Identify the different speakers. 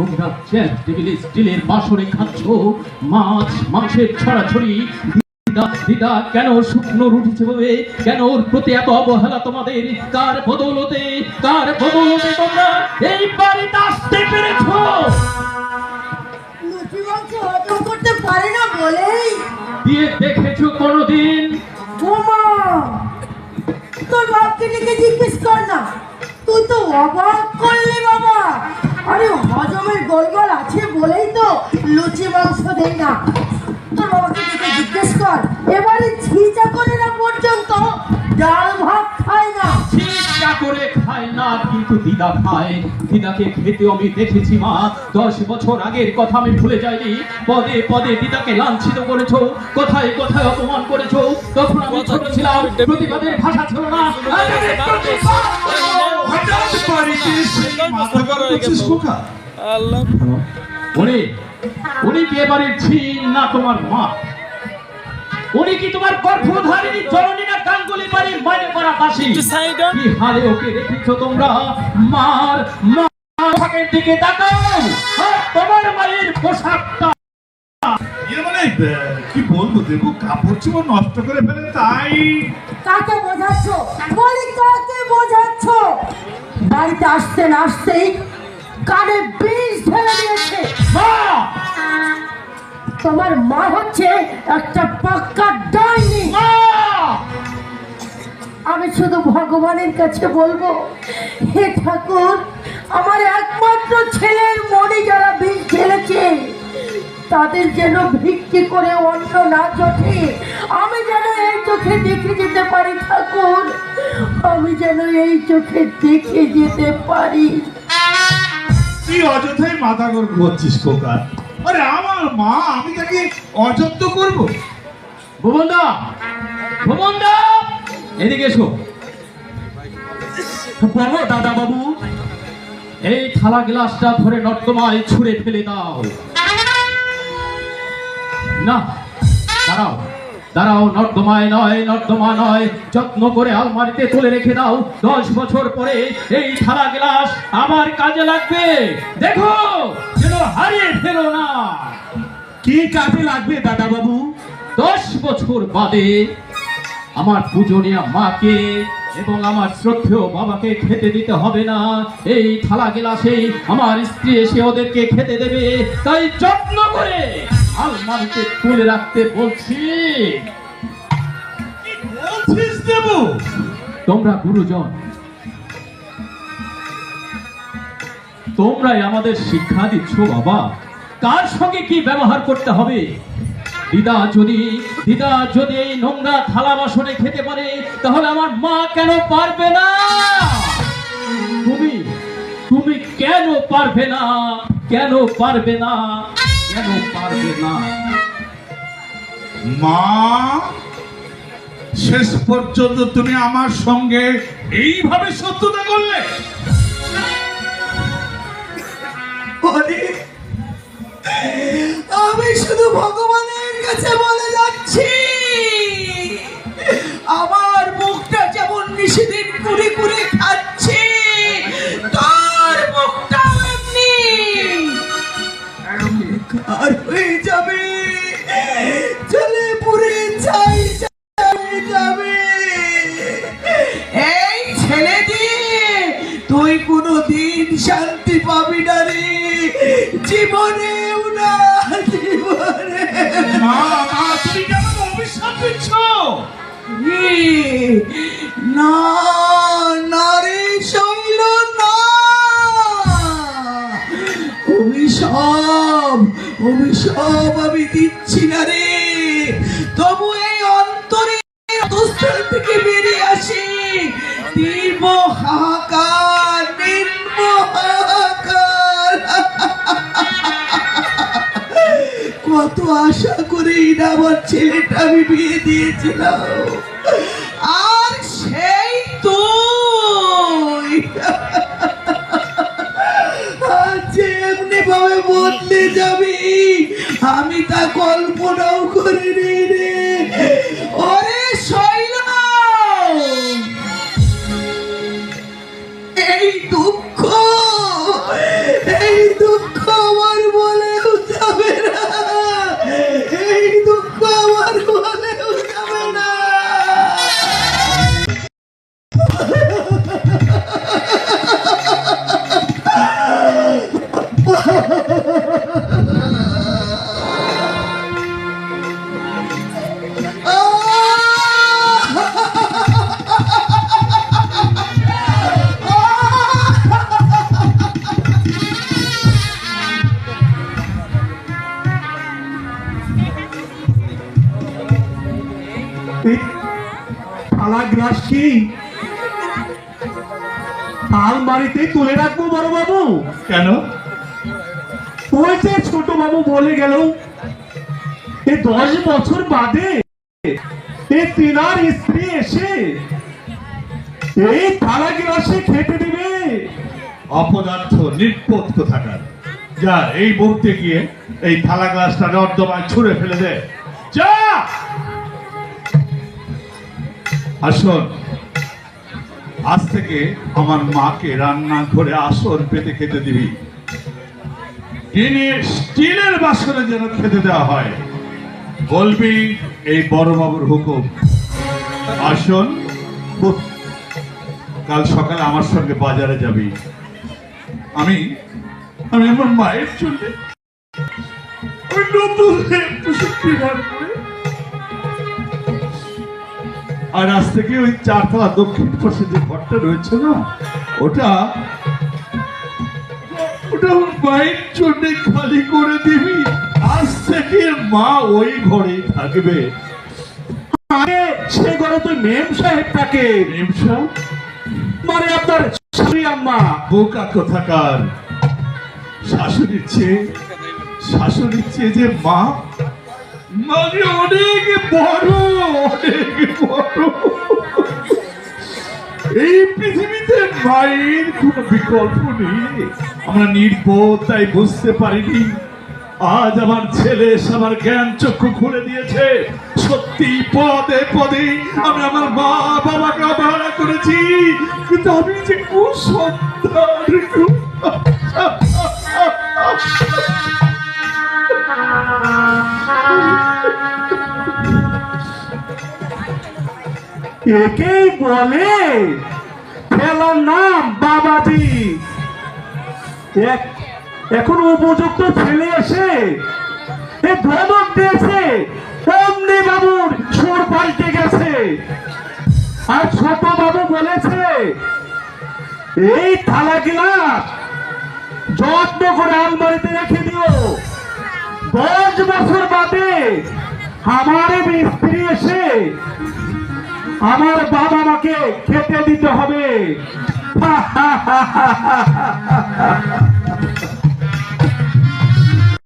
Speaker 1: তোমরা চেয়ার টেবিলে স্টিলের বাসরে খাচ্ছ। মাছ মাংসের ছড়াছড়ি। দিদা কেন শুকনো রুটি চেপে কেন ওর প্রতি এত অবহেলা তোমাদের? কার বদৌলতে কার বদৌলতে তোমরা এই বাড়িতে আসতে পেরেছ?
Speaker 2: করতে পারে না বলেই।
Speaker 1: দিয়ে দেখেছ কোনোদিন?
Speaker 2: বোমা তোর বাপকে ডেকে জিজ্ঞেস কর না। তুই তো অবাক হজমের গোলগোল আছে বলেই তো লুচি মাংস দেয় না। তোর বাবাকে জিজ্ঞেস কর, এবারে ছিচা করে না পর্যন্ত ডাল ভাত খায় না।
Speaker 1: করে খায় না, কিন্তু দিদা খায়। দিদাকে আমি দেখেছি, মা। দশ বছর কথা আমি ভুলে যাইনি। পদে পদে লাঞ্ছিত করেছ। কোথায় কোথায় অপমান করেছ? তখন ছিলাম। প্রতিবাদের ভাষা ছিল না।
Speaker 3: হঠাৎ বাড়িতে এসে মাথা করছিস খোকা
Speaker 4: আল্লাহ।
Speaker 1: উনি উনি ছিন না তোমার মা? উনি কি তোমার গর্ভধারিণী জননী না গাঙ্গুলি বাড়ির বাইরে করা দাসী. কি হালে ওকে রেখেছো তোমরা? মার মা পোশাকের দিকে তাকাও। আর তোমার মায়ের পোশাকটা।
Speaker 3: ইয়ে মানে কি বলব দেবু কাপড় চোপড় নষ্ট করে ফেলে তাই।
Speaker 2: কাকে বোঝাচ্ছ? বলি কাকে বোঝাচ্ছ বাড়িতে আসতে না আসতেই কানে বিষ ঢেলে দিয়েছে। তোমার মা হচ্ছে একটা পাক্কা ডাইনি। আমি শুধু ভগবানের কাছে বলব হে ঠাকুর আমার একমাত্র ছেলের মনে যারা বিষ ঢেলেছে তাদের যেন ভিক্ষি করে অন্ন না চোখে আমি যেন এই চোখে দেখে যেতে পারি ঠাকুর আমি যেন এই চোখে দেখে যেতে পারি।
Speaker 3: তুই অযথাই মাথা গরম করছিস খোকা। আরে আমার মা আমি তাকে অযত্ন করব।
Speaker 1: ভুবনদা ভুবনদা এদিকে এসো। বলো দাদা বাবু এই থালা গ্লাসটা ধরে নর্দমায় ছুঁড়ে ফেলে দাও। না দাঁড়াও। দাঁড়াও নর্দমায় নয় নর্দমা নয়। যত্ন করে আলমারিতে তুলে রেখে দাও। দশ বছর পরে এই থালা গ্লাস আমার কাজে লাগবে। দেখো যেন হারিয়ে ফেলো না।
Speaker 3: কি কাজে লাগবে দাদা বাবু
Speaker 1: দশ বছর বাদে আমার পূজনীয় মাকে এবং আমার শ্রদ্ধেয় বাবাকে খেতে দিতে হবে না। এই থালা গেলাসে আমার স্ত্রী এসে ওদেরকে খেতে দেবে। তাই যত্ন করে আলমারিতে তুলে রাখতে বলছি।
Speaker 3: বলছিস দেবু?
Speaker 1: তোমরা গুরুজন তোমরাই আমাদের শিক্ষা দিচ্ছ বাবা। কার সঙ্গে কি ব্যবহার করতে হবে? দিদা যদি দিদা যদি এই নোংরা থালা বাসনে খেতে পারে তাহলে আমার মা কেন পারবে না? তুমি তুমি কেন পারবে না? কেন পারবে না? কেন পারবে না
Speaker 3: মা শেষ পর্যন্ত তুমি আমার সঙ্গে এইভাবে শত্রুতা করলে?
Speaker 2: আমি শুধু ভগবানের কাছে বলে
Speaker 3: দিচ্ছি
Speaker 2: না রে। তবু এই অন্তরে অধস্থল থেকে বেরিয়ে আসে। তীব্র হাহাকার হাহাকার। কত আশা করেই না আমার ছেলেটা আমি বিয়ে দিয়েছিলাম। কল্পনাও করিনি।
Speaker 4: গ্লাস কি আলমারিতে তুলে রাখব বড় বাবু।
Speaker 3: কেন?
Speaker 4: ওই যে ছোট বাবু বলে গেল এ দশ বছর বাদে এ তিনার স্ত্রী এসে এই থালা গ্লাসে খেতে দিবে।
Speaker 3: অপদার্থ নির্বোধ কোথাকার। যা এই মুহূর্তে গিয়ে এই থালা গ্লাসটা নর্দমায় ছুঁড়ে ফেলে দে। যা! আসুন। আজ থেকে আমার মাকে রান্না ঘরে আসর পেতে খেতে দিবি। টিনের স্টিলের বাসনে যেন খেতে দেওয়া হয়। বলবি, এই বড় বাবুর হুকুম। আসুন কাল সকালে আমার সঙ্গে বাজারে যাবি। আমি আমি আমার মায়ের জন্য নতুন আর আজ থেকে ওই চারতলা দক্ষিণ পাশে যে ঘরটা রয়েছে না ওটা ওটা মায়ের জন্য খালি করে দিবি। আজ থেকে মা ওই ঘরেই থাকবে।
Speaker 4: সে ঘরে তো মেম সাহেব থাকে।
Speaker 3: রেমসা
Speaker 4: মানে আপনার শাশুড়ি আম্মা।
Speaker 3: বোকা কোথাকার। শাশুড়ির চেয়ে শাশুড়ির চেয়ে যে মা মানে অনেক বড়, অনেক এই পৃথিবীতে মায়ের বিকল্প নেই। আমরা নির্বোধ বুঝতে পারিনি। আজ আমার ছেলে আমার জ্ঞান চক্ষু খুলে দিয়েছে। সত্যি পদে পদে আমি আমার মা বাবাকে অবহেলা করেছি। কিন্তু আমি যে কুসন্তান।
Speaker 4: একেই বলে। ফেলার নাম বাবাজি। এখন উপযুক্ত ছেলে এসে ধমক দিয়েছে, অমনি বাবুর সুর পাল্টে গেছে। আর ছোট বাবু বলেছে, এই থালা গিলাস যত্ন করে আলমারিতে রেখে দিও। দশ বছর বাদে আমার স্ত্রী এসে আমার বাবা মাকে খেতে দিতে হবে।